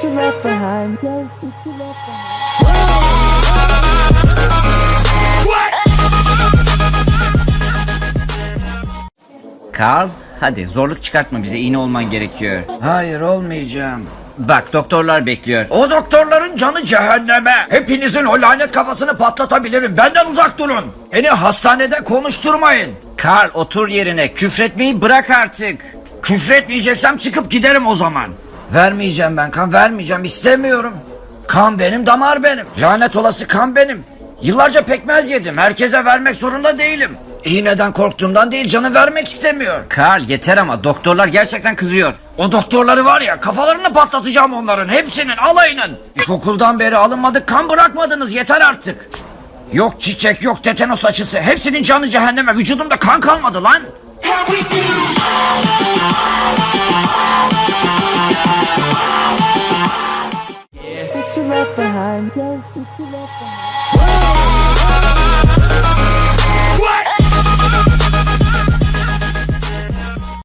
what you left behind. Yes, what you left behind. Carl hadi zorluk çıkartma bize iğne olman gerekiyor. Hayır olmayacağım. Bak doktorlar bekliyor. O doktorların canı cehenneme. Hepinizin o lanet kafasını patlatabilirim. Benden uzak durun. Beni hastanede konuşturmayın. Carl otur yerine küfretmeyi bırak artık. Küfretmeyeceksem çıkıp giderim o zaman. Vermeyeceğim ben kan vermeyeceğim istemiyorum. Kan benim damar benim. Lanet olası kan benim. Yıllarca pekmez yedim. Herkese vermek zorunda değilim. İğneden korktuğumdan değil canı vermek istemiyor. Carl yeter ama doktorlar gerçekten kızıyor. O doktorları var ya kafalarını patlatacağım onların hepsinin alayının. İlkokuldan beri alınmadık kan bırakmadınız yeter artık. Yok çiçek yok tetanos aşısı hepsinin canı cehenneme vücudumda kan kalmadı lan. time.